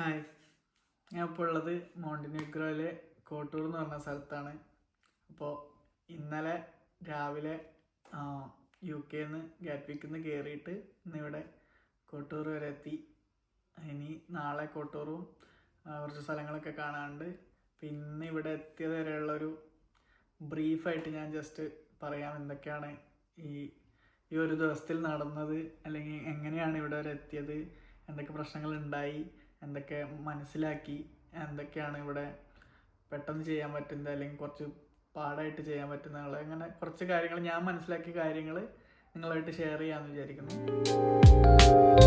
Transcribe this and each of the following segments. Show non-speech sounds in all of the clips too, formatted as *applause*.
Hi. ഞാൻ ഇപ്പോൾ ഉള്ളത് മോണ്ടിനെഗ്രോയിലെ കോട്ടൂർ എന്ന് പറഞ്ഞ സ്ഥലത്താണ്. അപ്പോൾ ഇന്നലെ രാവിലെ യു കെന്ന് ഗാറ്റ്വിക്കിൽ നിന്ന് കയറിയിട്ട് ഇന്നിവിടെ കോട്ടൂർ വരെ എത്തി. ഇനി നാളെ കോട്ടൂറും കുറച്ച് സ്ഥലങ്ങളൊക്കെ കാണാനുണ്ട്. പിന്നെ ഇവിടെ എത്തിയത് വരെയുള്ളൊരു ബ്രീഫായിട്ട് ഞാൻ ജസ്റ്റ് പറയാം എന്തൊക്കെയാണ് ഈ ഈ ഒരു ദിവസത്തിൽ നടന്നത് അല്ലെങ്കിൽ എങ്ങനെയാണ് ഇവിടെ വരെ എത്തിയത് എന്തൊക്കെ പ്രശ്നങ്ങൾ ഉണ്ടായി എന്തൊക്കെ മനസ്സിലാക്കി എന്തൊക്കെയാണ് ഇവിടെ പെട്ടെന്ന് ചെയ്യാൻ പറ്റുന്നത് അല്ലെങ്കിൽ കുറച്ച് പാടായിട്ട് ചെയ്യാൻ പറ്റുന്നത് അങ്ങനെ കുറച്ച് കാര്യങ്ങൾ ഞാൻ മനസ്സിലാക്കിയ കാര്യങ്ങൾ നിങ്ങളായിട്ട് ഷെയർ ചെയ്യാമെന്ന് വിചാരിക്കുന്നു.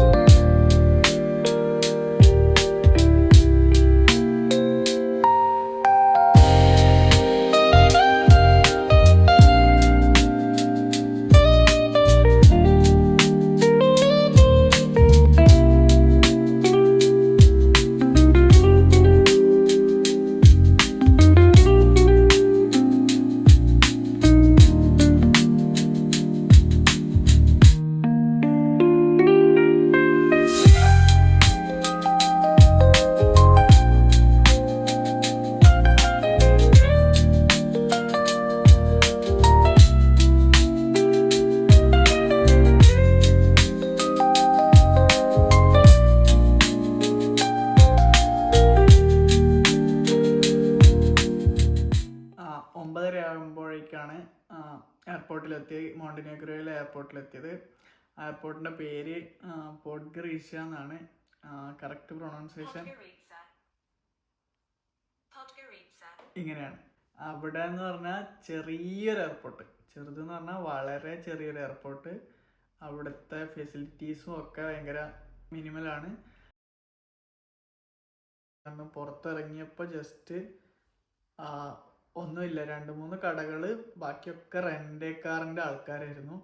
മോണ്ടിനേഗ്രോയിലെ എയർപോർട്ടിലെത്തിയത് എയർപോർട്ടിന്റെ പേര് പോഡ്ഗറീഷ എന്നാണ്. Correct pronunciation. ഇങ്ങനെയാണ്. അവിടെ എന്ന് പറഞ്ഞാൽ ചെറിയൊരു എയർപോർട്ട് ചെറുതെന്ന് പറഞ്ഞാൽ വളരെ ചെറിയൊരു എയർപോർട്ട് അവിടുത്തെ ഫെസിലിറ്റീസും ഒക്കെ ഭയങ്കര മിനിമലാണ് പുറത്തിറങ്ങിയപ്പോൾ ജസ്റ്റ് ഒന്നുമില്ല. രണ്ട് മൂന്ന് കടകൾ ബാക്കിയൊക്കെ റെന്റേ കാറിന്റെ ആൾക്കാരായിരുന്നു.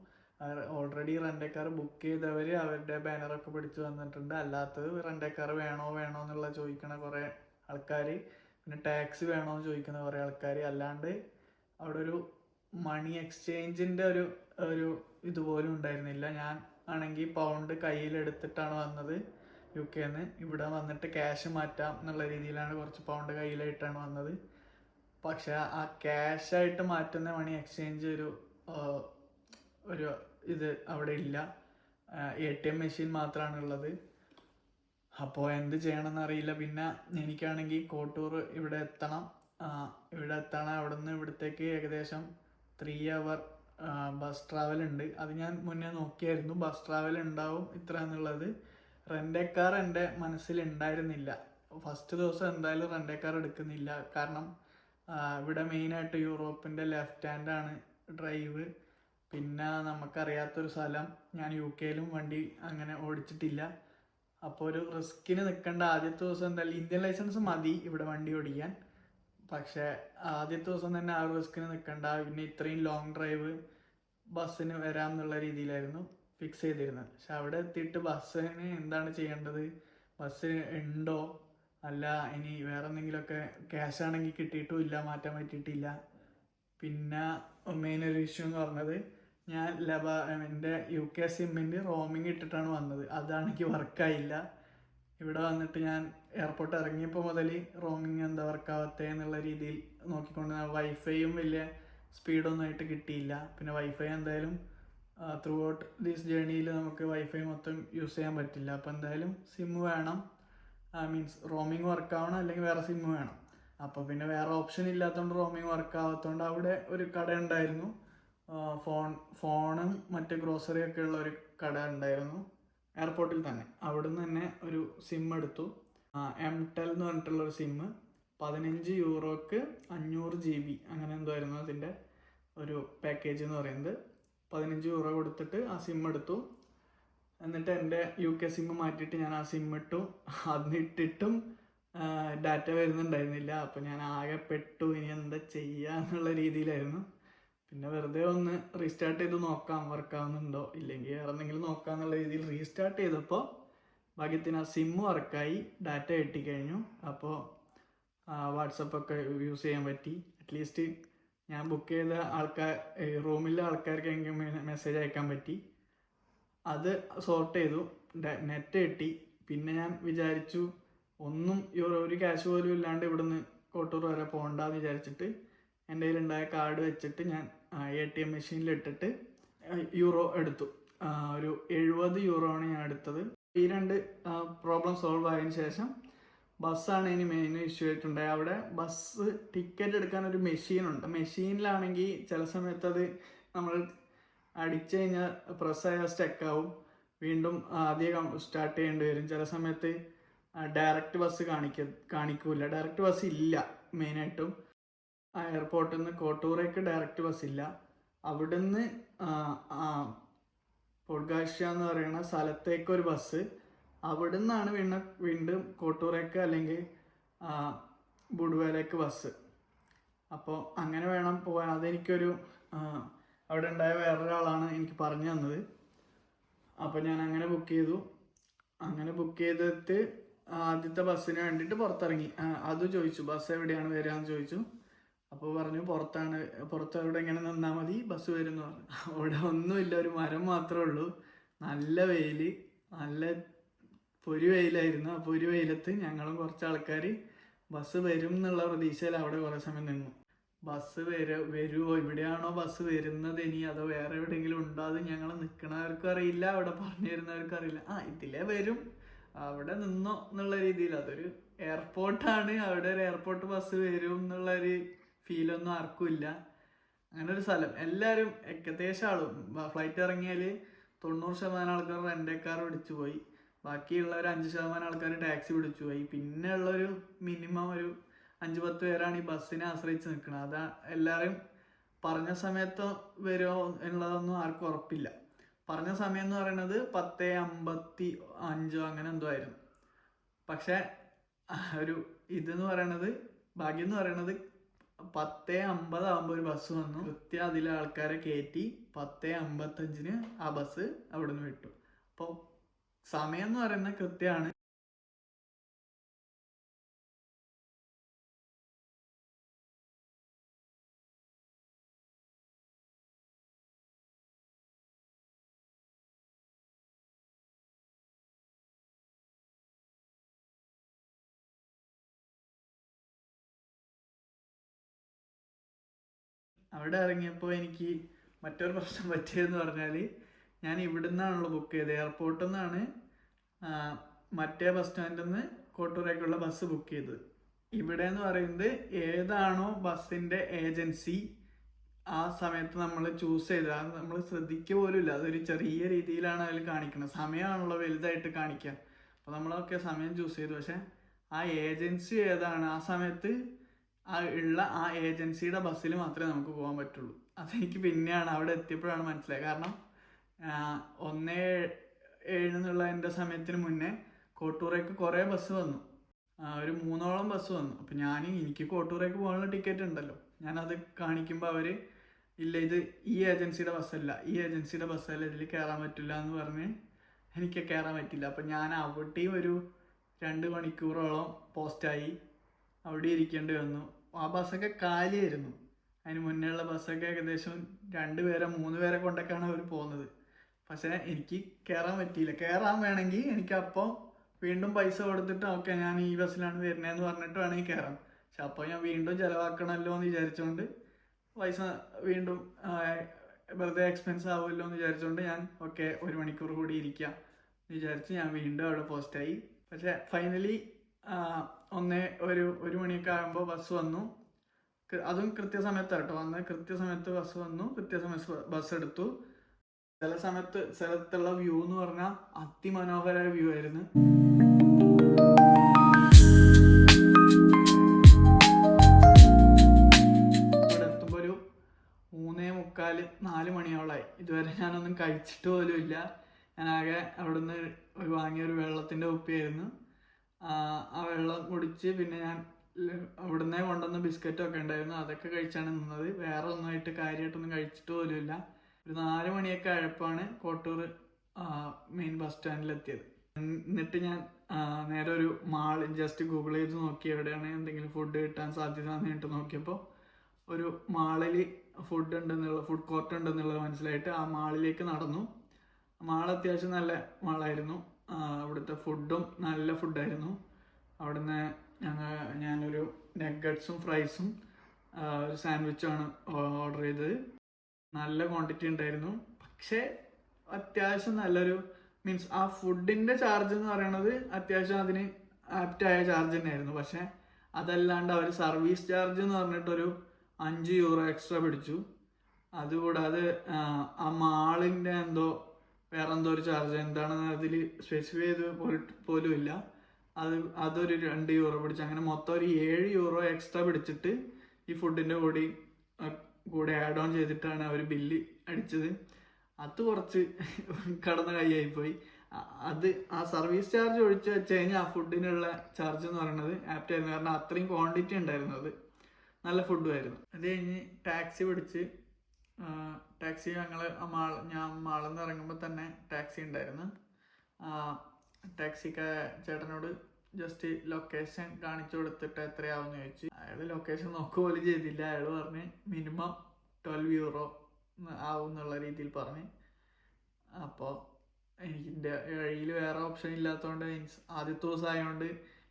ഓൾറെഡി റെന്റേ കാർ ബുക്ക് ചെയ്തവർ അവരുടെ ബാനറൊക്കെ പിടിച്ച് വന്നിട്ടുണ്ട്. അല്ലാത്തത് റെന്റേ കാർ വേണോ വേണോ എന്നുള്ള ചോദിക്കണ കുറേ ആൾക്കാർ പിന്നെ ടാക്സി വേണോ എന്ന് ചോദിക്കുന്ന കുറേ ആൾക്കാർ അല്ലാണ്ട് അവിടെ ഒരു മണി എക്സ്ചേഞ്ചിന്റെ ഒരു ഒരു ഇതുപോലും ഉണ്ടായിരുന്നില്ല. ഞാൻ ആണെങ്കിൽ പൗണ്ട് കയ്യിലെടുത്തിട്ടാണ് വന്നത് യു കെന്ന് ഇവിടെ വന്നിട്ട് ക്യാഷ് മാറ്റാം എന്നുള്ള രീതിയിലാണ് കുറച്ച് പൗണ്ട് കയ്യിലായിട്ടാണ് വന്നത്. പക്ഷെ ആ ക്യാഷ് ആയിട്ട് മാറ്റുന്ന മണി എക്സ്ചേഞ്ച് ഒരു ഒരു ഇത് അവിടെ ഇല്ല. എ ടി എം മെഷീൻ മാത്രമാണ് ഉള്ളത് അപ്പോൾ എന്ത് ചെയ്യണമെന്ന് അറിയില്ല പിന്നെ എനിക്കാണെങ്കിൽ കോട്ടൂർ ഇവിടെ എത്തണം. ഇവിടെ എത്തണം. അവിടെ നിന്ന് ഇവിടത്തേക്ക് ഏകദേശം ത്രീ അവർ ബസ് ട്രാവൽ ഉണ്ട്. അത് ഞാൻ മുന്നേ നോക്കിയായിരുന്നു. ബസ് ട്രാവൽ ഉണ്ടാവും ഇത്ര എന്നുള്ളത്. റെന്റേ കാർ എന്റെ മനസ്സിൽ ഉണ്ടായിരുന്നില്ല. ഫസ്റ്റ് ദിവസം എന്തായാലും റെന്റേ കാർ എടുക്കുന്നില്ല. കാരണം ഇവിടെ മെയിനായിട്ട് യൂറോപ്പിന്റെ ലെഫ്റ്റ് ഹാൻഡാണ് ഡ്രൈവ്. പിന്നെ നമുക്കറിയാത്തൊരു സ്ഥലം ഞാൻ യു കെയിലും വണ്ടി അങ്ങനെ ഓടിച്ചിട്ടില്ല. അപ്പോൾ ഒരു റിസ്കിന് നിൽക്കേണ്ട ആദ്യത്തെ ദിവസം എന്തായാലും ഇന്ത്യൻ ലൈസൻസ് മതി ഇവിടെ വണ്ടി ഓടിക്കാൻ. പക്ഷേ ആദ്യത്തെ ദിവസം തന്നെ ആ റിസ്കിന് നിൽക്കണ്ട. പിന്നെ ഇത്രയും ലോങ് ഡ്രൈവ് ബസ്സിന് വരാം എന്നുള്ള രീതിയിലായിരുന്നു ഫിക്സ് ചെയ്തിരുന്നത്. പക്ഷെ അവിടെ എത്തിയിട്ട് ബസ്സിന് എന്താണ് ചെയ്യേണ്ടത്? ബസ് ഉണ്ടോ? അല്ല ഇനി വേറെ എന്തെങ്കിലുമൊക്കെ ക്യാഷ് ആണെങ്കിൽ കിട്ടിയിട്ടും ഇല്ല മാറ്റാൻ പറ്റിയിട്ടില്ല. പിന്നെ മെയിൻ ഒരു ഇഷ്യൂ എന്ന് പറഞ്ഞത് ഞാൻ ലബ എന്റെ യു കെ സിമ്മിന്റെ റോമിങ് ഇട്ടിട്ടാണ് വന്നത്. അതാണെങ്കിൽ വർക്കായില്ല ഇവിടെ വന്നിട്ട് ഞാൻ എയർപോർട്ട് ഇറങ്ങിയപ്പോൾ മുതൽ റോമിങ് എന്താ വർക്കാവത്തേ എന്നുള്ള രീതിയിൽ നോക്കിക്കൊണ്ട് വൈഫൈയും വലിയ സ്പീഡൊന്നും ആയിട്ട് കിട്ടിയില്ല. പിന്നെ വൈഫൈ എന്തായാലും ത്രൂ ഔട്ട് ദിസ് ജേണിയിൽ നമുക്ക് വൈഫൈ മൊത്തം യൂസ് ചെയ്യാൻ പറ്റില്ല. അപ്പോൾ എന്തായാലും സിം വേണം. മീൻസ് റോമിങ് വർക്ക് ആവണം അല്ലെങ്കിൽ വേറെ സിം വേണം. അപ്പോൾ പിന്നെ വേറെ ഓപ്ഷൻ ഇല്ലാത്തതുകൊണ്ട് റോമിങ് വർക്ക് ആവാത്തതുകൊണ്ട് അവിടെ ഒരു കട ഉണ്ടായിരുന്നു. ഫോൺ ഫോണും മറ്റ് ഗ്രോസറി ഒക്കെ ഉള്ള ഒരു കട ഉണ്ടായിരുന്നു. എയർപോർട്ടിൽ തന്നെ. അവിടുന്ന് തന്നെ ഒരു സിം എടുത്തു. എം ടെൽ എന്ന് പറഞ്ഞിട്ടുള്ള ഒരു സിമ്മ് പതിനഞ്ച് യൂറോക്ക് അഞ്ഞൂറ് ജി ബി അങ്ങനെ എന്തോ ആയിരുന്നു അതിന്റെ ഒരു പാക്കേജ് എന്ന് പറയുന്നത്. പതിനഞ്ച് യൂറോ കൊടുത്തിട്ട് ആ സിം എടുത്തു. എന്നിട്ട് എന്റെ യു കെ സിം മാറ്റിയിട്ട് ഞാൻ ആ സിം ഇട്ടു. അതിട്ടിട്ടും ഡാറ്റ വരുന്നുണ്ടായിരുന്നില്ല. അപ്പോൾ ഞാൻ ആകെ പെട്ടു. ഇനി എന്താ ചെയ്യുക എന്നുള്ള രീതിയിലായിരുന്നു. പിന്നെ വെറുതെ ഒന്ന് റീസ്റ്റാർട്ട് ചെയ്ത് നോക്കാം. വർക്ക് ആവുന്നുണ്ടോ? ഇല്ലെങ്കിൽ വേറെ എന്തെങ്കിലും നോക്കാം എന്നുള്ള രീതിയിൽ റീസ്റ്റാർട്ട് ചെയ്തപ്പോൾ ഭാഗ്യത്തിന് ആ സിം വർക്കായി ഡാറ്റ കിട്ടിക്കഴിഞ്ഞു അപ്പോൾ വാട്സപ്പൊക്കെ യൂസ് ചെയ്യാൻ പറ്റി. അറ്റ്ലീസ്റ്റ് ഞാൻ ബുക്ക് ചെയ്ത ആൾക്കാർ റൂമിലെ ആൾക്കാർക്ക് എനിക്ക് മെസ്സേജ് അയക്കാൻ പറ്റി. അത് സോർട്ട് ചെയ്തു. നെറ്റ് കിട്ടി. പിന്നെ ഞാൻ വിചാരിച്ചു ഒന്നും ഒരു ക്യാഷ് പോലും ഇല്ലാണ്ട് ഇവിടുന്ന് കോട്ടൂർ വരെ പോകണ്ടെന്ന് വിചാരിച്ചിട്ട് എന്റെ കയ്യിലുണ്ടായ കാർഡ് വെച്ചിട്ട് ഞാൻ എ ടി എം മെഷീനിൽ ഇട്ടിട്ട് യൂറോ എടുത്തു. ഒരു എഴുപത് യൂറോ ആണ് ഞാൻ എടുത്തത്. ഈ രണ്ട് പ്രോബ്ലം സോൾവ് ആയതിനു ശേഷം ബസ്സാണ് ഇനി മെയിൻ ഇഷ്യൂ ആയിട്ടുണ്ടായത് അവിടെ ബസ് ടിക്കറ്റ് എടുക്കാൻ ഒരു മെഷീനുണ്ട് മെഷീനിലാണെങ്കിൽ ചില സമയത്ത് അത് നമ്മൾ അടിച്ചു കഴിഞ്ഞാൽ പ്രസ്സായ സ്റ്റക്കാവും വീണ്ടും ആദ്യം സ്റ്റാർട്ട് ചെയ്യേണ്ടി വരും. ചില സമയത്ത് ഡയറക്റ്റ് ബസ് കാണിക്ക കാണിക്കൂല. ഡയറക്റ്റ് ബസ് ഇല്ല മെയിനായിട്ടും എയർപോർട്ടിൽ നിന്ന് കോട്ടൂറേക്ക് ഡയറക്റ്റ് ബസ് ഇല്ല. അവിടുന്ന് പൊഡ്ഗാഷ എന്ന് പറയുന്ന സ്ഥലത്തേക്ക് ഒരു ബസ് അവിടുന്നാണ് വീണ്ടും വീണ്ടും കോട്ടൂറേക്ക് അല്ലെങ്കിൽ ബുഡുവേലേക്ക് ബസ് അപ്പോൾ അങ്ങനെ വേണം പോകാൻ അതെനിക്കൊരു അവിടെ ഉണ്ടായ വേറൊരാളാണ് എനിക്ക് പറഞ്ഞു തന്നത്. അപ്പോൾ ഞാൻ അങ്ങനെ ബുക്ക് ചെയ്തു. അങ്ങനെ ബുക്ക് ചെയ്തിട്ട് ആദ്യത്തെ ബസ്സിന് വേണ്ടിയിട്ട് പുറത്തിറങ്ങി. അത് ചോദിച്ചു ബസ് എവിടെയാണ് വരിക എന്ന് ചോദിച്ചു. അപ്പോൾ പറഞ്ഞു പുറത്താണ് പുറത്ത് അവിടെ ഇങ്ങനെ നിന്നാൽ മതി ബസ് വരുന്നു പറഞ്ഞു. *laughs* അവിടെ ഒന്നുമില്ല ഒരു മരം മാത്രമേ ഉള്ളൂ. നല്ല വെയിൽ നല്ല പൊരി വെയിലായിരുന്നു. അപ്പോൾ പൊരി വെയിലത്ത് ഞങ്ങളും കുറച്ച് ആൾക്കാർ ബസ് വരും എന്നുള്ള പ്രതീക്ഷയിൽ അവിടെ കുറേ സമയം നിന്നു. ബസ് വര വരുമോ ഇവിടെയാണോ ബസ് വരുന്നത് ഇനി? അതോ വേറെ എവിടെയെങ്കിലും ഉണ്ടോ? അത് ഞങ്ങൾ നിൽക്കണവർക്കും അറിയില്ല അവിടെ പറഞ്ഞു തരുന്നവർക്കും അറിയില്ല. ആ ഇതിലേ വരും. അവിടെ നിന്നോ എന്നുള്ള രീതിയിൽ. അതൊരു എയർപോർട്ടാണ്. അവിടെ ഒരു എയർപോർട്ട് ബസ് വരും എന്നുള്ള ഒരു ഫീലൊന്നും ആർക്കും ഇല്ല. അങ്ങനെ ഒരു സ്ഥലം. എല്ലാവരും ഏകദേശം ആളും. ഫ്ലൈറ്റ് ഇറങ്ങിയാൽ തൊണ്ണൂറ് ശതമാനം ആൾക്കാർ റെന്റെ കാർ പിടിച്ചു പോയി. ബാക്കിയുള്ള ഒരു അഞ്ച് ശതമാനം ആൾക്കാർ ടാക്സി പിടിച്ചു പോയി. പിന്നെ ഉള്ളൊരു മിനിമം ഒരു അഞ്ച് പത്ത് പേരാണ് ഈ ബസ്സിനെ ആശ്രയിച്ച് നിൽക്കുന്നത് അതാ എല്ലാവരും പറഞ്ഞ സമയത്ത് വരുമോ എന്നുള്ളതൊന്നും ആർക്കും ഉറപ്പില്ല. പറഞ്ഞ സമയം എന്ന് പറയുന്നത് പത്ത് അമ്പത്തി അഞ്ചോ അങ്ങനെ എന്തോ ആയിരുന്നു. പക്ഷേ ഒരു ഇതെന്ന് പറയണത് ഭാഗ്യം എന്ന് പറയണത് പത്ത് അമ്പതാകുമ്പോൾ ഒരു ബസ് വന്നു. കൃത്യം അതിലെ ആൾക്കാരെ കയറ്റി പത്ത് അമ്പത്തഞ്ചിന് ആ ബസ് അവിടെ നിന്ന് വിട്ടു. അപ്പോൾ സമയം എന്ന് പറയുന്നത് കൃത്യമാണ് അവിടെ ഇറങ്ങിയപ്പോൾ എനിക്ക് മറ്റൊരു പ്രശ്നം പറ്റിയതെന്ന് പറഞ്ഞാൽ ഞാൻ ഇവിടുന്നാണല്ലോ ബുക്ക് ചെയ്തത്. എയർപോർട്ടിൽ നിന്നാണ് മറ്റേ ബസ് സ്റ്റാൻഡിൽ നിന്ന് കോട്ടൂരേക്കുള്ള ബസ് ബുക്ക് ചെയ്തത്. ഇവിടെ എന്ന് പറയുന്നത് ഏതാണോ ബസ്സിന്റെ ഏജൻസി ആ സമയത്ത് നമ്മൾ ചൂസ് ചെയ്തത്. അത് നമ്മൾ ശ്രദ്ധിക്കുക പോലും ഇല്ല. അതൊരു ചെറിയ രീതിയിലാണ് അതിൽ കാണിക്കുന്നത്. സമയമാണല്ലോ വലുതായിട്ട് കാണിക്കുക അപ്പോൾ നമ്മളൊക്കെ സമയം ചൂസ് ചെയ്തു. പക്ഷേ ആ ഏജൻസി ഏതാണ്? ആ സമയത്ത് ആ ഉള്ള ആ ഏജൻസിയുടെ ബസ്സിൽ മാത്രമേ നമുക്ക് പോകാൻ പറ്റുള്ളൂ. അതെനിക്ക് പിന്നെയാണ് അവിടെ എത്തിയപ്പോഴാണ് മനസ്സിലായത്. കാരണം ഒന്നേ ഏഴ് എന്നുള്ള എന്റെ സമയത്തിന് മുന്നേ കോട്ടൂറേക്ക് കുറേ ബസ് വന്നു. ഒരു മൂന്നോളം ബസ് വന്നു. അപ്പം ഞാൻ എനിക്ക് കോട്ടൂറേക്ക് പോകാനുള്ള ടിക്കറ്റ് ഉണ്ടല്ലോ. ഞാനത് കാണിക്കുമ്പോൾ അവർ ഇല്ല ഇത് ഈ ഏജൻസിയുടെ ബസ്സല്ല. ഈ ഏജൻസിയുടെ ബസ്സല്ല ഇതിൽ കയറാൻ പറ്റില്ല എന്ന് പറഞ്ഞ് എനിക്ക് കയറാൻ പറ്റില്ല. അപ്പം ഞാൻ അവിടെയും ഒരു രണ്ട് മണിക്കൂറോളം പോസ്റ്റായി അവിടെ ഇരിക്കേണ്ടി വന്നു. ആ ബസ്സൊക്കെ കാലിയായിരുന്നു. അതിന് മുന്നേ ഉള്ള ബസ്സൊക്കെ ഏകദേശം രണ്ട് പേരെ മൂന്ന് പേരെ കൊണ്ടൊക്കെയാണ് അവർ പോകുന്നത്. പക്ഷേ എനിക്ക് കയറാൻ പറ്റിയില്ല. കയറാൻ വേണമെങ്കിൽ എനിക്ക് അപ്പോൾ വീണ്ടും പൈസ കൊടുത്തിട്ട് ഓക്കെ ഞാൻ ഈ ബസ്സിലാണ് വരുന്നതെന്ന് പറഞ്ഞിട്ട് വേണമെങ്കിൽ കയറാം പക്ഷെ അപ്പോൾ ഞാൻ വീണ്ടും ചിലവാക്കണമല്ലോ എന്ന് വിചാരിച്ചുകൊണ്ട് പൈസ വീണ്ടും വെറുതെ എക്സ്പെൻസ് ആവുമല്ലോ എന്ന് വിചാരിച്ചുകൊണ്ട് ഞാൻ ഓക്കെ ഒരു മണിക്കൂർ കൂടി ഇരിക്കാം എന്ന് വിചാരിച്ച് ഞാൻ വീണ്ടും അവിടെ പോസ്റ്റായി. പക്ഷേ ഫൈനലി ഒന്നേ ഒരു ഒരു മണിയൊക്കെ ആകുമ്പോൾ ബസ് വന്നു. അതും കൃത്യസമയത്ത് കേട്ടോ വന്ന് കൃത്യസമയത്ത് ബസ് വന്നു. കൃത്യസമയത്ത് ബസ് എടുത്തു. ചില സമയത്ത് സ്ഥലത്തുള്ള വ്യൂ എന്ന് പറഞ്ഞാൽ അതിമനോഹരമായ വ്യൂ ആയിരുന്നു. ഇവിടെ ഒരു മൂന്നേ മുക്കാൽ നാല് മണിയോളായി. ഇതുവരെ ഞാനൊന്നും കഴിച്ചിട്ട് പോലും ഇല്ല ഞാനാകെ അവിടുന്ന് വാങ്ങിയ ഒരു വെള്ളത്തിന്റെ കുപ്പിയായിരുന്നു. ആ വെള്ളം കുടിച്ച് പിന്നെ ഞാൻ അവിടുന്ന് കൊണ്ടുവന്ന ബിസ്ക്കറ്റൊക്കെ ഉണ്ടായിരുന്നു. അതൊക്കെ കഴിച്ചാണ് നിന്നത്. വേറെ ഒന്നുമായിട്ട് കാര്യമായിട്ടൊന്നും കഴിച്ചിട്ട് പോലുമില്ല. ഒരു നാല് മണിയൊക്കെ ആയപ്പോഴാണ് കോട്ടൂർ മെയിൻ ബസ് സ്റ്റാൻഡിലെത്തിയത്. എന്നിട്ട് ഞാൻ നേരെ ഒരു മാൾ ജസ്റ്റ് ഗൂഗിൾ ചെയ്ത് നോക്കി എവിടെയാണ് എന്തെങ്കിലും ഫുഡ് കിട്ടാൻ സാധ്യത എന്ന് പറഞ്ഞിട്ട് നോക്കിയപ്പോൾ ഒരു മാളിൽ ഫുഡ് ഉണ്ടെന്നുള്ള ഫുഡ് കോർട്ട് ഉണ്ടെന്നുള്ളത് മനസ്സിലായിട്ട് ആ മാളിലേക്ക് നടന്നു. മാൾ അത്യാവശ്യം നല്ല മാളായിരുന്നു. അവിടുത്തെ ഫുഡും നല്ല ഫുഡായിരുന്നു അവിടുന്ന് ഞങ്ങൾ ഞാനൊരു നഗറ്റ്സും ഫ്രൈസും ഒരു സാൻഡ്വിച്ചുമാണ് ഓർഡർ ചെയ്തത്. നല്ല ക്വാണ്ടിറ്റി ഉണ്ടായിരുന്നു. പക്ഷേ അത്യാവശ്യം നല്ലൊരു മീൻസ് ആ ഫുഡിന്റെ ചാർജ് എന്ന് പറയുന്നത് അത്യാവശ്യം അതിന് ആപ്റ്റായ ചാർജ് തന്നെയായിരുന്നു. പക്ഷേ അതല്ലാണ്ട് അവർ സർവീസ് ചാർജ് എന്ന് പറഞ്ഞിട്ടൊരു അഞ്ച് യൂറോ എക്സ്ട്രാ പിടിച്ചു. അതുകൂടാതെ ആ മാളിന്റെ എന്തോ വേറെ എന്തോ ഒരു ചാർജ് എന്താണെന്ന് അതിൽ സ്പെസിഫൈ ചെയ്ത് പോലും ഇല്ല. അത് അതൊരു രണ്ട് യൂറോ പിടിച്ച്. അങ്ങനെ മൊത്തം ഒരു ഏഴ് യൂറോ എക്സ്ട്രാ പിടിച്ചിട്ട് ഈ ഫുഡിന്റെ കൂടി കൂടെ ആഡ് ഓൺ ചെയ്തിട്ടാണ് അവർ ബില്ല് അടിച്ചത്. അത് കുറച്ച് *laughs* കടന്ന കൈയായിപ്പോയി അത് ആ സർവീസ് ചാർജ് ഒഴിച്ച് വെച്ച് കഴിഞ്ഞാൽ ആ ഫുഡിനുള്ള ചാർജ് എന്ന് പറയുന്നത് ആപ്റ്റ് ആയിരുന്നു. കാരണം അത്രയും ക്വാണ്ടിറ്റി ഉണ്ടായിരുന്നു അത്. നല്ല ഫുഡുമായിരുന്നു അത് കഴിഞ്ഞ് ടാക്സി പിടിച്ച് ടാക്സി ഞങ്ങൾ മാൾ ഞാൻ മാളിൽ നിന്ന് ഇറങ്ങുമ്പോൾ തന്നെ ടാക്സി ഉണ്ടായിരുന്നു. ടാക്സിക്കാ ചേട്ടനോട് ജസ്റ്റ് ലൊക്കേഷൻ കാണിച്ചു കൊടുത്തിട്ട് എത്രയാവും ചോദിച്ചു. അയാൾ ലൊക്കേഷൻ നോക്കുക പോലും ചെയ്തില്ല. അയാൾ പറഞ്ഞ് മിനിമം ട്വൽവ് യൂറോ ആവും എന്നുള്ള രീതിയിൽ പറഞ്ഞ്. അപ്പോൾ എനിക്കിന്റെ വഴിയിൽ വേറെ ഓപ്ഷൻ ഇല്ലാത്തതുകൊണ്ട് മീൻസ് ആദ്യത്തെ ദിവസം ആയതുകൊണ്ട്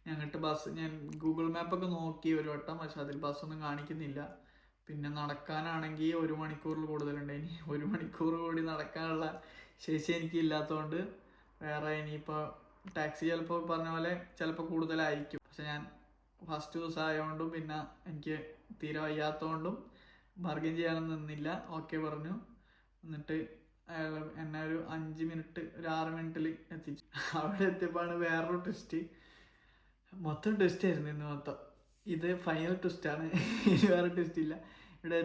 ഞങ്ങൾക്ക് ബസ് ഞാൻ ഗൂഗിൾ മാപ്പൊക്കെ നോക്കി ഒരു വട്ടം പക്ഷെ അതിൽ ബസ്സൊന്നും കാണിക്കുന്നില്ല. പിന്നെ നടക്കാനാണെങ്കിൽ ഒരു മണിക്കൂറിൽ കൂടുതലുണ്ട്. ഇനി ഒരു മണിക്കൂർ കൂടി നടക്കാനുള്ള ശേഷി എനിക്ക് ഇല്ലാത്തതുകൊണ്ട് വേറെ ഇനിയിപ്പോൾ ടാക്സി ചിലപ്പോൾ പറഞ്ഞ പോലെ ചിലപ്പോൾ കൂടുതലായിരിക്കും. പക്ഷെ ഞാൻ ഫസ്റ്റ് ദിവസം ആയതുകൊണ്ടും പിന്നെ എനിക്ക് തീരെ വയ്യാത്തതുകൊണ്ടും ബാർഗൻ ചെയ്യാനൊന്നും നിന്നില്ല. ഓക്കെ പറഞ്ഞു. എന്നിട്ട് അയാൾ എന്നെ ഒരു അഞ്ച് മിനിറ്റ് ഒരു ആറ് മിനിറ്റിൽ എത്തിച്ചു. അവിടെ എത്തിയപ്പോഴാണ് വേറൊരു ട്വിസ്റ്റ് മൊത്തം ട്വിസ്റ്റ് ആയിരുന്നു ഇന്ന് മൊത്തം. ഇത് ഫൈനൽ ട്വിസ്റ്റാണ് വേറെ ട്വിസ്റ്റ് ഇല്ല. ഇവിടെ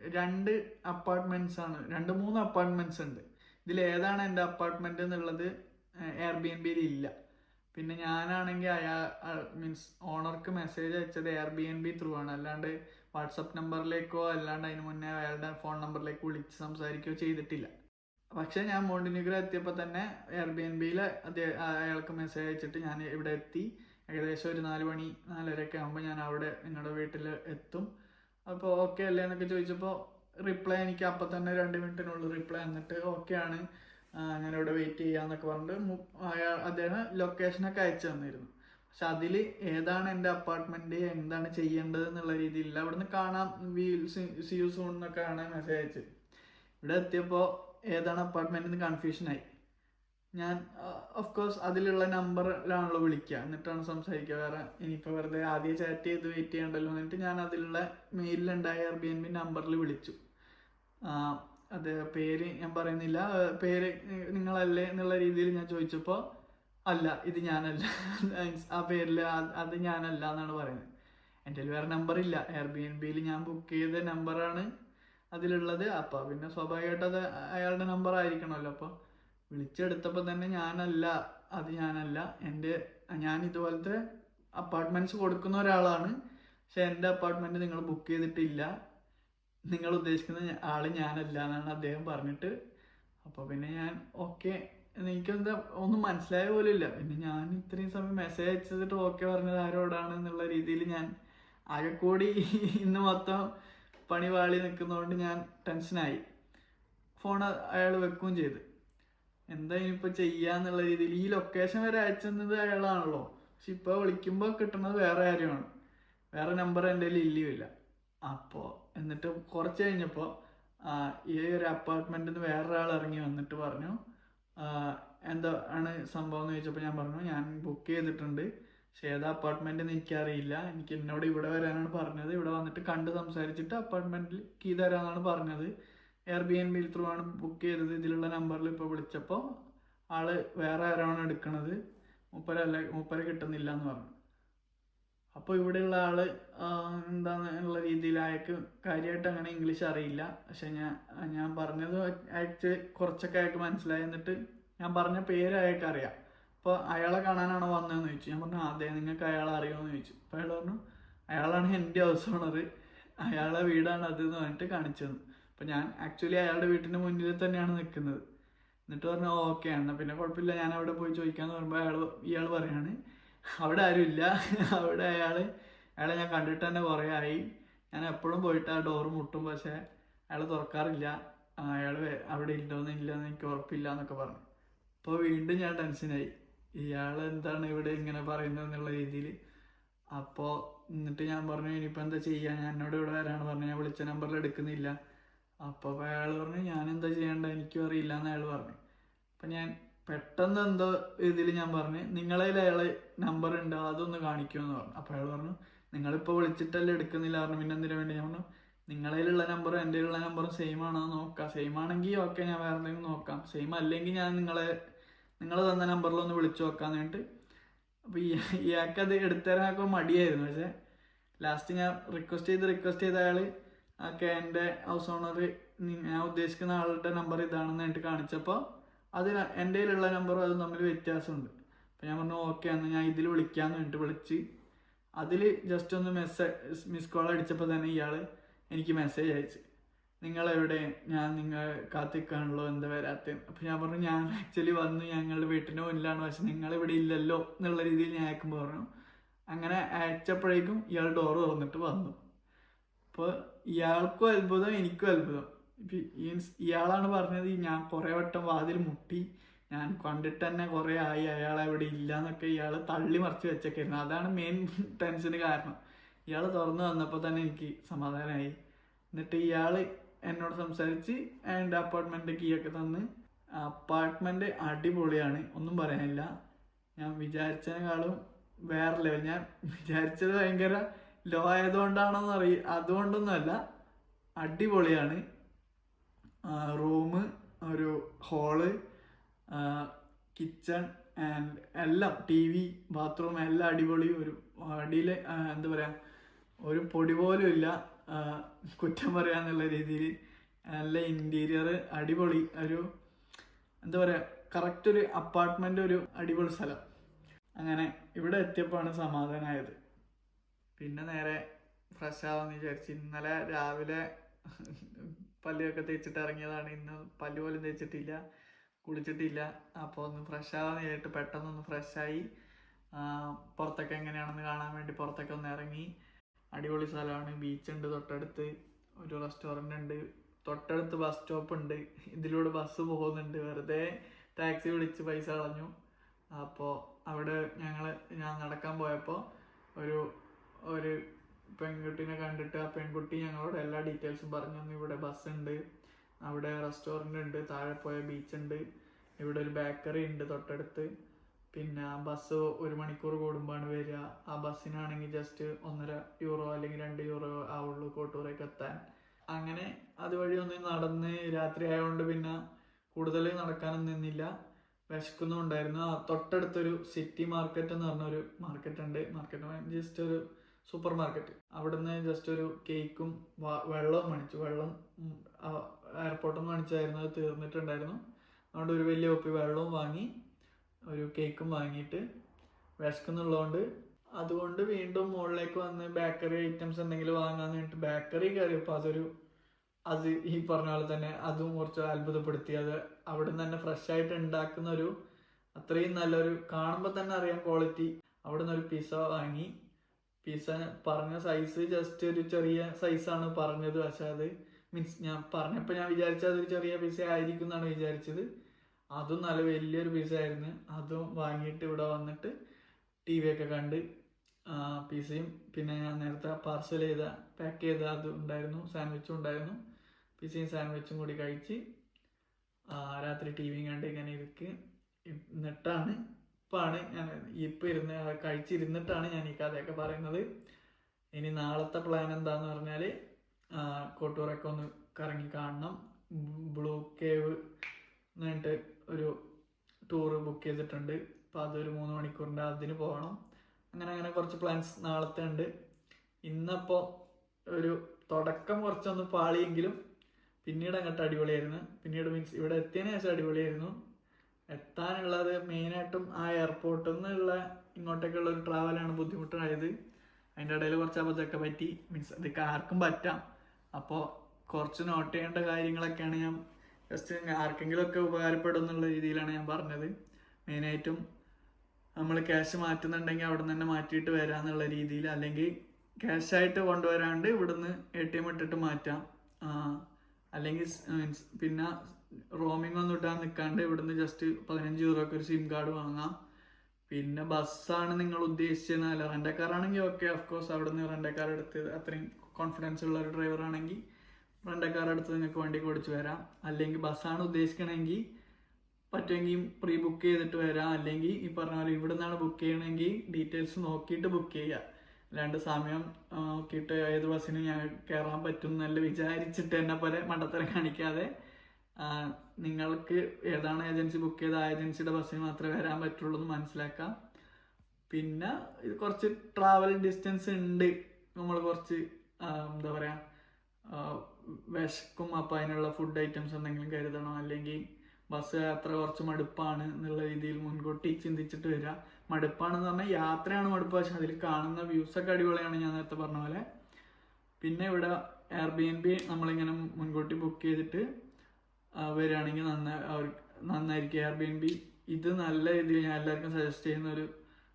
രണ്ട് അപ്പാർട്ട്മെന്റ്സ് ആണ് രണ്ട് മൂന്ന് അപ്പാർട്ട്മെന്റ്സ് ഉണ്ട്. ഇതിൽ ഏതാണ് എന്റെ അപ്പാർട്ട്മെന്റ് എന്നുള്ളത് എയർ ബി എൻ ബിയിൽ ഇല്ല. പിന്നെ ഞാനാണെങ്കിൽ അയാൾ മീൻസ് ഓണർക്ക് മെസ്സേജ് അയച്ചത് air B N B through ആണ്. അല്ലാണ്ട് വാട്സപ്പ് നമ്പറിലേക്കോ അല്ലാണ്ട് അതിന് മുന്നേ അയാളുടെ ഫോൺ നമ്പറിലേക്ക് വിളിച്ച് സംസാരിക്കുകയോ ചെയ്തിട്ടില്ല. പക്ഷേ ഞാൻ മോണ്ടിനുഗ്ര എത്തിയപ്പോൾ തന്നെ എയർ ബി എൻ ബിയിൽ അയാൾക്ക് മെസ്സേജ് അയച്ചിട്ട് ഞാൻ ഇവിടെ എത്തി. ഏകദേശം ഒരു നാല് മണി നാലരയൊക്കെ ആകുമ്പോൾ ഞാൻ അവിടെ നിങ്ങളുടെ വീട്ടിൽ എത്തും. അപ്പോൾ ഓക്കെ അല്ലേ എന്നൊക്കെ ചോദിച്ചപ്പോൾ റിപ്ലൈ എനിക്ക് അപ്പം തന്നെ രണ്ട് മിനിറ്റിനുള്ളിൽ റിപ്ലൈ എന്നിട്ട് ഓക്കെ ആണ്. ഞാനിവിടെ വെയിറ്റ് ചെയ്യാന്നൊക്കെ പറഞ്ഞിട്ട് അയാൾ അദ്ദേഹം ലൊക്കേഷനൊക്കെ അയച്ചു തന്നിരുന്നു. പക്ഷെ അതിൽ ഏതാണ് എന്റെ അപ്പാർട്ട്മെന്റ് എന്താണ് ചെയ്യേണ്ടത് എന്നുള്ള അവിടെ അവിടുന്ന് കാണാം സി യു സൂൺ എന്നൊക്കെയാണ് മെസ്സേജ് അയച്ചത്. ഇവിടെ എത്തിയപ്പോൾ ഏതാണ് അപ്പാർട്ട്മെന്റ് എന്ന് കൺഫ്യൂഷനായി ഞാൻ ഓഫ് കോഴ്സ് അതിലുള്ള നമ്പറിലാണല്ലോ വിളിക്കുക എന്നിട്ടാണ് സംസാരിക്കുക വേറെ ഇനിയിപ്പോൾ വെറുതെ ആദ്യം ചാറ്റ് ചെയ്ത് വെയിറ്റ് ചെയ്യണ്ടല്ലോ എന്നിട്ട് ഞാൻ അതിലുള്ള മെയിലിലുണ്ടായ എയർ ബി എൻ ബി നമ്പറിൽ വിളിച്ചു അത് പേര് ഞാൻ പറയുന്നില്ല. പേര് നിങ്ങളല്ലേ എന്നുള്ള രീതിയിൽ ഞാൻ ചോദിച്ചപ്പോൾ അല്ല ഇത് ഞാനല്ല. ആ പേരിൽ അത് ഞാനല്ല എന്നാണ് പറയുന്നത്. എന്റെ വേറെ നമ്പർ ഇല്ല. എയർ ബി എൻ ബിയിൽ ഞാൻ ബുക്ക് ചെയ്ത നമ്പറാണ് അതിലുള്ളത്. അപ്പോൾ പിന്നെ സ്വാഭാവികമായിട്ട് അത് അയാളുടെ നമ്പർ ആയിരിക്കണമല്ലോ. അപ്പോൾ വിളിച്ചെടുത്തപ്പോൾ തന്നെ ഞാനല്ല അത് ഞാനല്ല. എന്റെ ഞാൻ ഇതുപോലത്തെ അപ്പാർട്ട്മെന്റ്സ് കൊടുക്കുന്ന ഒരാളാണ്. പക്ഷെ എന്റെ അപ്പാർട്ട്മെന്റ് നിങ്ങൾ ബുക്ക് ചെയ്തിട്ടില്ല. നിങ്ങൾ ഉദ്ദേശിക്കുന്ന ആൾ ഞാനല്ല എന്നാണ് അദ്ദേഹം പറഞ്ഞിട്ട്. അപ്പോൾ പിന്നെ ഞാൻ ഓക്കെ. എനിക്കെന്താ ഒന്നും മനസ്സിലായ പോലും ഇല്ല പിന്നെ ഞാൻ ഇത്രയും സമയം മെസ്സേജ് അയച്ചിട്ട് ഓക്കെ പറഞ്ഞത് ആരോടാണ് എന്നുള്ള രീതിയിൽ ഞാൻ ആകെ കൂടി ഇന്ന് മൊത്തം പണി വാളി നിൽക്കുന്നതുകൊണ്ട് ഞാൻ ടെൻഷനായി ഫോൺ അയാൾ വെക്കുകയും ചെയ്ത്. എന്താ ഇനിയിപ്പോൾ ചെയ്യാന്നുള്ള രീതിയിൽ? ഈ ലൊക്കേഷൻ വരെ അയച്ചത് അയാളാണല്ലോ. പക്ഷെ ഇപ്പോൾ വിളിക്കുമ്പോൾ കിട്ടുന്നത് വേറെ കാര്യമാണ്. വേറെ നമ്പർ എന്റെ ഇല്ലയുമില്ല അപ്പോൾ എന്നിട്ട് കുറച്ച് കഴിഞ്ഞപ്പോൾ ഈ ഒരു അപ്പാർട്ട്മെന്റിൽ നിന്ന് വേറൊരാൾ ഇറങ്ങി വന്നിട്ട് പറഞ്ഞു എന്താ ആണ് സംഭവം എന്ന് ചോദിച്ചപ്പോൾ ഞാൻ പറഞ്ഞു ഞാൻ ബുക്ക് ചെയ്തിട്ടുണ്ട്. പക്ഷേ ഏതാ അപ്പാർട്ട്മെന്റ് എന്ന് എനിക്കറിയില്ല. എനിക്ക് എന്നോട് ഇവിടെ വരാനാണ് പറഞ്ഞത്. ഇവിടെ വന്നിട്ട് കണ്ട് സംസാരിച്ചിട്ട് അപ്പാർട്ട്മെന്റിൽ കീ തരാമെന്നാണ് പറഞ്ഞത്. എയർ ബി എൻ ബിയിൽ ത്രൂ ആണ് ബുക്ക് ചെയ്തത്. ഇതിലുള്ള നമ്പറിൽ ഇപ്പോൾ വിളിച്ചപ്പോൾ ആൾ വേറെ ആരാണ് എടുക്കണത്? മൂപ്പരല്ല മൂപ്പരെ കിട്ടുന്നില്ല എന്ന് പറഞ്ഞു. അപ്പോൾ ഇവിടെയുള്ള ആൾ എന്താണെന്നുള്ള രീതിയിൽ അയാൾക്ക് കാര്യമായിട്ട് അങ്ങനെ ഇംഗ്ലീഷ് അറിയില്ല. പക്ഷെ ഞാൻ ഞാൻ പറഞ്ഞത് അയച്ച് കുറച്ചൊക്കെ അയാൾക്ക് മനസ്സിലായി. എന്നിട്ട് ഞാൻ പറഞ്ഞ പേര് അയാൾക്ക് അറിയാം. അപ്പോൾ അയാളെ കാണാനാണോ വന്നതെന്ന് ചോദിച്ചു. ഞാൻ പറഞ്ഞു അതെ നിങ്ങൾക്ക് അയാളെ അറിയുമെന്ന് ചോദിച്ചു. അപ്പോൾ അയാൾ പറഞ്ഞു അയാളാണ് എന്റെ ഹൗസ് ഓണർ അയാളെ വീടാണ് അത് എന്ന് പറഞ്ഞിട്ട് കാണിച്ചു തന്നു. അപ്പോൾ ഞാൻ ആക്ച്വലി അയാളുടെ വീട്ടിന്റെ മുന്നിൽ തന്നെയാണ് നിൽക്കുന്നത്. എന്നിട്ട് പറഞ്ഞു ഓക്കെ ആണ് പിന്നെ കുഴപ്പമില്ല. ഞാൻ അവിടെ പോയി ചോദിക്കാമെന്ന് പറയുമ്പോൾ അയാൾ ഇയാൾ പറയാണ് അവിടെ ആരുമില്ല. അവിടെ അയാൾ അയാളെ ഞാൻ കണ്ടിട്ട് തന്നെ കുറേ ആയി. ഞാൻ എപ്പോഴും പോയിട്ട് ആ ഡോറ് മുട്ടും പക്ഷേ അയാൾ തുറക്കാറില്ല. അയാൾ അവിടെ ഉണ്ടോന്ന് ഇല്ലെന്ന് എനിക്ക് ഉറപ്പില്ല എന്നൊക്കെ പറഞ്ഞു. അപ്പോൾ വീണ്ടും ഞാൻ ടെൻഷനായി ഇയാൾ എന്താണ് ഇവിടെ ഇങ്ങനെ പറയുന്നത് എന്നുള്ള രീതിയിൽ അപ്പോൾ എന്നിട്ട് ഞാൻ പറഞ്ഞു ഇനിയിപ്പോൾ എന്താ ചെയ്യുക ഞാൻ എന്നോട് ഇവിടെ വരാണ് പറഞ്ഞു. ഞാൻ വിളിച്ച നമ്പറിൽ എടുക്കുന്നില്ല. അപ്പോൾ അയാൾ പറഞ്ഞു ഞാൻ എന്താ ചെയ്യേണ്ടത് എനിക്കും അറിയില്ല എന്ന് അയാൾ പറഞ്ഞു. അപ്പം ഞാൻ പെട്ടെന്ന് എന്തോ ഇതിൽ ഞാൻ പറഞ്ഞു നിങ്ങളതിൽ അയാളെ നമ്പർ ഉണ്ട് അതൊന്ന് കാണിക്കുമെന്ന് പറഞ്ഞു. അപ്പോൾ അയാൾ പറഞ്ഞു നിങ്ങളിപ്പോൾ വിളിച്ചിട്ടല്ലേ എടുക്കുന്നില്ല പറഞ്ഞു. പിന്നെ എന്തിനു വേണ്ടി? ഞാൻ പറഞ്ഞു നിങ്ങളതിലുള്ള നമ്പറും എന്റെ ഉള്ള നമ്പറും സെയിം ആണോ നോക്കാം. സെയിം ആണെങ്കിൽ ഓക്കെ ഞാൻ വേറെ എന്തെങ്കിലും നോക്കാം. സെയിം അല്ലെങ്കിൽ ഞാൻ നിങ്ങളെ നിങ്ങൾ തന്ന നമ്പറിലൊന്ന് വിളിച്ചു നോക്കാന്ന് വേണ്ടിയിട്ട് അപ്പോൾ ഇയാൾക്കത് എടുത്തരാനൊക്കെ മടിയായിരുന്നു. പക്ഷേ ലാസ്റ്റ് ഞാൻ റിക്വസ്റ്റ് ചെയ്ത് റിക്വസ്റ്റ് ചെയ്ത അയാൾ ഒക്കെ എന്റെ ഹൗസ് ഓണർ ഞാൻ ഉദ്ദേശിക്കുന്ന ആളുടെ നമ്പർ ഇതാണെന്ന് എനിക്ക് കാണിച്ചപ്പോൾ അത് എന്റെ കയ്യിലുള്ള നമ്പറും അതും തമ്മിൽ വ്യത്യാസമുണ്ട്. അപ്പം ഞാൻ പറഞ്ഞു ഓക്കെ എന്നാൽ ഞാൻ ഇതിൽ വിളിക്കാമെന്ന് പറഞ്ഞിട്ട് വിളിച്ച് അതിൽ ജസ്റ്റ് ഒന്ന് മെസ്സേജ് മിസ് കോൾ അടിച്ചപ്പോൾ തന്നെ ഇയാൾ എനിക്ക് മെസ്സേജ് അയച്ചു. നിങ്ങളെവിടെ? ഞാൻ നിങ്ങൾ കാത്തിക്കാണല്ലോ എന്താ വരാത്ത? അപ്പം ഞാൻ പറഞ്ഞു ഞാൻ ആക്ച്വലി വന്നു ഞങ്ങളുടെ വീട്ടിന്റെ മുന്നിലാണ് പക്ഷെ നിങ്ങൾ ഇവിടെ ഇല്ലല്ലോ എന്നുള്ള രീതിയിൽ ഞാൻ അയക്കുമ്പോൾ പറഞ്ഞു. അങ്ങനെ അയച്ചപ്പോഴേക്കും ഇയാൾ ഡോറ് തുറന്നിട്ട് വന്നു. അപ്പോൾ ഇയാൾക്കും അത്ഭുതം എനിക്കും അത്ഭുതം. മീൻസ് ഇയാളാണ് പറഞ്ഞത് ഞാൻ കുറേ വട്ടം വാതിൽ മുട്ടി. ഞാൻ കണ്ടിട്ട് തന്നെ കുറേ ആയി അയാൾ അവിടെ ഇല്ല എന്നൊക്കെ ഇയാൾ തള്ളി മറിച്ച് വെച്ചേക്കായിരുന്നു അതാണ് മെയിൻ ടെൻഷന് കാരണം. ഇയാൾ തുറന്നു വന്നപ്പോൾ തന്നെ എനിക്ക് സമാധാനമായി എന്നിട്ട് ഇയാൾ എന്നോട് സംസാരിച്ച് എന്റെ അപ്പാർട്ട്മെന്റ് കീ ഒക്കെ തന്ന്. അപ്പാർട്ട്മെന്റ് അടിപൊളിയാണ് ഒന്നും പറയാനില്ല. ഞാൻ വിചാരിച്ചതിനേക്കാളും വേറെ ലെവൽ ഞാൻ വിചാരിച്ചത് ഭയങ്കര ലോ ആയതുകൊണ്ടാണോന്ന് അറിയ അതുകൊണ്ടൊന്നുമല്ല. അടിപൊളിയാണ്. റൂം ഒരു ഹോൾ കിച്ചൺ ആൻഡ് എല്ലാം ടി വി ബാത്റൂം എല്ലാം അടിപൊളി. ഒരു അടിയിലെ എന്താ പറയുക ഒരു പൊടി പോലും ഇല്ല. കുറ്റം പറയാന്നുള്ള രീതിയിൽ. നല്ല ഇന്റീരിയർ അടിപൊളി. ഒരു എന്താ പറയുക കറക്റ്റ് ഒരു അപ്പാർട്ട്മെന്റ് ഒരു അടിപൊളി സ്ഥലം. അങ്ങനെ ഇവിടെ എത്തിയപ്പോഴാണ് സമാധാനമായത് പിന്നെ നേരെ ഫ്രഷ് ആവാന്ന് വിചാരിച്ചു ഇന്നലെ രാവിലെ പല്ലൊക്കെ തേച്ചിട്ട് ഇറങ്ങിയതാണ്. ഇന്ന് പല്ല് പോലും തേച്ചിട്ടില്ല കുളിച്ചിട്ടില്ല. അപ്പോൾ ഒന്ന് ഫ്രഷ് ആവാന്ന് വിചാരിച്ചിട്ട് പെട്ടെന്നൊന്ന് ഫ്രഷായി പുറത്തൊക്കെ എങ്ങനെയാണെന്ന് കാണാൻ വേണ്ടി പുറത്തൊക്കെ ഒന്ന് ഇറങ്ങി. അടിപൊളി സ്ഥലമാണ്. ബീച്ച് ഉണ്ട് തൊട്ടടുത്ത്. ഒരു റെസ്റ്റോറന്റ് ഉണ്ട്. തൊട്ടടുത്ത് ബസ് സ്റ്റോപ്പ് ഉണ്ട്. ഇതിലൂടെ ബസ് പോകുന്നുണ്ട്. വെറുതെ ടാക്സി വിളിച്ച് പൈസ കളഞ്ഞു. അപ്പോൾ അവിടെ ഞങ്ങൾ ഞാൻ നടക്കാൻ പോയപ്പോൾ ഒരു ഒരു പെൺകുട്ടീനെ കണ്ടിട്ട് ആ പെൺകുട്ടി ഞങ്ങളോട് എല്ലാ ഡീറ്റെയിൽസും പറഞ്ഞു. തന്നു ഇവിടെ ബസ് ഉണ്ട് അവിടെ റെസ്റ്റോറന്റ് ഉണ്ട് താഴെ പോയ ബീച്ച് ഉണ്ട് ഇവിടെ ഒരു ബേക്കറി ഉണ്ട് തൊട്ടടുത്ത്. പിന്നെ ആ ബസ് ഒരു മണിക്കൂർ കൂടുമ്പോഴാണ് വരിക. ആ ബസ്സിനാണെങ്കിൽ ജസ്റ്റ് ഒന്നര യൂറോ അല്ലെങ്കിൽ രണ്ട് യൂറോ ആവുള്ളൂ കോട്ടൂരേക്ക് എത്താൻ. അങ്ങനെ അതുവഴി ഒന്ന് നടന്ന് രാത്രി ആയതുകൊണ്ട് പിന്നെ കൂടുതൽ നടക്കാനൊന്നും നിന്നില്ല. വിശക്കുന്നുണ്ടായിരുന്നു. ആ തൊട്ടടുത്തൊരു സിറ്റി മാർക്കറ്റ് എന്ന് പറഞ്ഞൊരു മാർക്കറ്റ് ഉണ്ട്. മാർക്കറ്റ് ജസ്റ്റ് ഒരു സൂപ്പർ മാർക്കറ്റ് അവിടുന്ന് ജസ്റ്റ് ഒരു കേക്കും വെള്ളവും മേടിച്ചു. വെള്ളം എയർപോർട്ടിൽ നിന്ന് മേടിച്ചായിരുന്നു. അത് തീർന്നിട്ടുണ്ടായിരുന്നു. അതുകൊണ്ട് ഒരു വലിയ ഒപ്പി വെള്ളവും വാങ്ങി ഒരു കേക്കും വാങ്ങിയിട്ട് വിശക്കുന്നുള്ളതുകൊണ്ട് അതുകൊണ്ട് വീണ്ടും മുകളിലേക്ക് വന്ന് ബേക്കറി ഐറ്റംസ് എന്തെങ്കിലും വാങ്ങാന്ന് പറഞ്ഞിട്ട് ബേക്കറി കയറിയപ്പോൾ അതൊരു അത് ഈ പറഞ്ഞ പോലെ തന്നെ അതും കുറച്ച് അത്ഭുതപ്പെടുത്തി. അത് അവിടെ നിന്ന് തന്നെ ഫ്രഷ് ആയിട്ട് ഉണ്ടാക്കുന്ന ഒരു അത്രയും നല്ലൊരു കാണുമ്പോൾ തന്നെ അറിയാം ക്വാളിറ്റി അവിടെ നിന്ന് ഒരു പിസ്സ വാങ്ങി. പിസ്സ പറഞ്ഞ സൈസ് ജസ്റ്റ് ഒരു ചെറിയ സൈസാണ് പറഞ്ഞത്. പക്ഷെ അത് മീൻസ് ഞാൻ പറഞ്ഞപ്പോൾ ഞാൻ വിചാരിച്ചത് അതൊരു ചെറിയ പിസ്സ ആയിരിക്കും എന്നാണ് വിചാരിച്ചത്. അതും നല്ല വലിയൊരു പിസ്സ ആയിരുന്നു. അതും വാങ്ങിയിട്ട് ഇവിടെ വന്നിട്ട് ടി വി ഒക്കെ കണ്ട് പിസയും പിന്നെ ഞാൻ നേരത്തെ പാർസൽ ചെയ്ത പാക്ക് ചെയ്ത അതും ഉണ്ടായിരുന്നു സാൻഡ്വിച്ചും ഉണ്ടായിരുന്നു. പിസയും സാൻഡ്വിച്ചും കൂടി കഴിച്ച് രാത്രി ടി വിയും കണ്ട് ഇങ്ങനെ ഇരിക്ക്. എന്നിട്ടാണ് ഇപ്പാണ് ഞാൻ ഇപ്പം ഇരുന്ന് കഴിച്ചിരുന്നിട്ടാണ് ഞാൻ ഈ കഥയൊക്കെ പറയുന്നത്. ഇനി നാളത്തെ പ്ലാൻ എന്താന്ന് പറഞ്ഞാൽ കോട്ടൂറൊക്കെ ഒന്ന് കറങ്ങി കാണണം. ബ്ലൂ കേവ് എന്നിട്ട് ഒരു ടൂറ് ബുക്ക് ചെയ്തിട്ടുണ്ട്. അപ്പോൾ അതൊരു മൂന്ന് മണിക്കൂറിന്റെ അതിന് പോകണം. അങ്ങനെ അങ്ങനെ കുറച്ച് പ്ലാൻസ് നാളത്തെ ഉണ്ട്. ഇന്നപ്പോ ഒരു തുടക്കം കുറച്ചൊന്ന് പാളിയെങ്കിലും പിന്നീട് അങ്ങോട്ട് അടിപൊളിയായിരുന്നു. പിന്നീട് മീൻസ് ഇവിടെ എത്തിയതിനു ശേഷം അടിപൊളിയായിരുന്നു. എത്താനുള്ളത് മെയിനായിട്ടും ആ എയർപോർട്ടിൽ നിന്നുള്ള ഇങ്ങോട്ടേക്കുള്ള ഒരു ട്രാവലാണ് ബുദ്ധിമുട്ടായത്. അതിന്റെ ഇടയിൽ കുറച്ച് അബദ്ധമൊക്കെ പറ്റി. മീൻസ് അത് ആർക്കും പറ്റാം. അപ്പോൾ കുറച്ച് നോട്ട് ചെയ്യേണ്ട കാര്യങ്ങളൊക്കെയാണ് ഞാൻ ജസ്റ്റ് ആർക്കെങ്കിലുമൊക്കെ ഉപകാരപ്പെടും എന്നുള്ള രീതിയിലാണ് ഞാൻ പറഞ്ഞത്. മെയിനായിട്ടും നമ്മൾ ക്യാഷ് മാറ്റുന്നുണ്ടെങ്കിൽ അവിടെ നിന്ന് തന്നെ മാറ്റിയിട്ട് വരാമെന്നുള്ള രീതിയിൽ. അല്ലെങ്കിൽ ക്യാഷ് ആയിട്ട് കൊണ്ടുവരാണ്ട് ഇവിടുന്ന് എ ടി എം ഇട്ടിട്ട് മാറ്റാം. അല്ലെങ്കിൽ മീൻസ് പിന്നെ റോമിംഗ് ഒന്നും ഇട്ടാൻ നിൽക്കാണ്ട് ഇവിടുന്ന് ജസ്റ്റ് പതിനഞ്ച് യൂറോക്ക് ഒരു സിം കാർഡ് വാങ്ങാം. പിന്നെ ബസ്സാണ് നിങ്ങൾ ഉദ്ദേശിച്ചത് റെൻഡക്കാറാണെങ്കിൽ ഓക്കെ ഓഫ് കോഴ്സ് അവിടെ നിന്ന് റെൻഡക്കാർ കാർ എടുത്ത് അത്രയും കോൺഫിഡൻസ് ഉള്ള ഒരു ഡ്രൈവർ ആണെങ്കിൽ റെന്റേ കാർ എടുത്ത് നിങ്ങൾക്ക് വണ്ടി ഓടിച്ച് വരാം. അല്ലെങ്കിൽ ബസ്സാണ് ഉദ്ദേശിക്കണമെങ്കിൽ പറ്റുമെങ്കിൽ പ്രീ ബുക്ക് ചെയ്തിട്ട് വരാം. അല്ലെങ്കിൽ ഈ പറഞ്ഞ പോലെ ഇവിടെ നിന്നാണ് ബുക്ക് ചെയ്യണമെങ്കിൽ ഡീറ്റെയിൽസ് നോക്കിയിട്ട് ബുക്ക് ചെയ്യുക അല്ലാണ്ട് സമയം നോക്കിയിട്ട് ഏത് ബസ്സിന് ഞാൻ കയറാൻ പറ്റും എന്നല്ല വിചാരിച്ചിട്ട് എന്നെ പോലെ മണ്ടത്തരം കാണിക്കാതെ നിങ്ങൾക്ക് ഏതാണ് ഏജൻസി ബുക്ക് ചെയ്ത ആ ഏജൻസിയുടെ ബസ്സിന് മാത്രമേ വരാൻ പറ്റുള്ളൂ എന്ന് മനസ്സിലാക്കാം. പിന്നെ കുറച്ച് ട്രാവൽ ഡിസ്റ്റൻസ് ഉണ്ട്. നമ്മൾ കുറച്ച് എന്താ പറയുക വിശക്കും അപ്പം അതിനുള്ള ഫുഡ് ഐറ്റംസ് എന്തെങ്കിലും കരുതണം? അല്ലെങ്കിൽ ബസ് യാത്ര കുറച്ച് മടുപ്പാണ് എന്നുള്ള രീതിയിൽ മുൻകൂട്ടി ചിന്തിച്ചിട്ട് വരിക മടുപ്പാണെന്ന് പറഞ്ഞാൽ യാത്രയാണ് മടുപ്പ്. പക്ഷെ അതിൽ കാണുന്ന വ്യൂസ് ഒക്കെ അടിപൊളിയാണ് ഞാൻ നേരത്തെ പറഞ്ഞ പോലെ. പിന്നെ ഇവിടെ എയർ ബി എൻ ബി നമ്മളിങ്ങനെ മുൻകൂട്ടി ബുക്ക് ചെയ്തിട്ട് വരികയാണെങ്കിൽ നന്നായി നന്നായിരിക്കും എയർ ബി എൻ ബി ഇത് നല്ല രീതിയിൽ ഞാൻ എല്ലാവർക്കും സജസ്റ്റ് ചെയ്യുന്ന ഒരു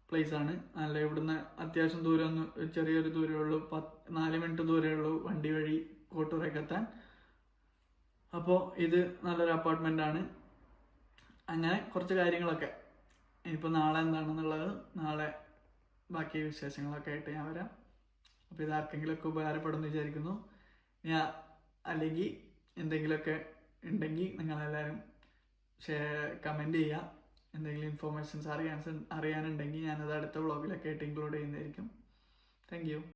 പ്ലേസ് ആണ്. നല്ല ഇവിടുന്ന് അത്യാവശ്യം ദൂരം ഒന്ന് ചെറിയൊരു ദൂരമേ ഉള്ളൂ. പത്ത് നാല് മിനിറ്റ് ദൂരമേ ഉള്ളൂ വണ്ടി വഴി കോട്ടൂരൊക്കെ എത്താൻ. അപ്പോൾ ഇത് നല്ലൊരു അപ്പാർട്ട്മെന്റ് ആണ്. അങ്ങനെ കുറച്ച് കാര്യങ്ങളൊക്കെ. ഇനിയിപ്പോൾ നാളെ എന്താണെന്നുള്ളത് നാളെ ബാക്കി വിശേഷങ്ങളൊക്കെ ആയിട്ട് ഞാൻ വരാം. അപ്പോൾ ഇത് ആർക്കെങ്കിലുമൊക്കെ ഉപകാരപ്പെടുമെന്ന് വിചാരിക്കുന്നു. ഞാൻ അല്ലെങ്കിൽ എന്തെങ്കിലുമൊക്കെ ഉണ്ടെങ്കിൽ നിങ്ങളെല്ലാവരും ഷെയർ കമന്റ് ചെയ്യുക. എന്തെങ്കിലും ഇൻഫോർമേഷൻസ് അറിയാൻ അറിയാനുണ്ടെങ്കിൽ ഞാനത് അടുത്ത വ്ളോഗിലൊക്കെ ആയിട്ട് ഇൻക്ലൂഡ് ചെയ്യുന്നതായിരിക്കും. താങ്ക്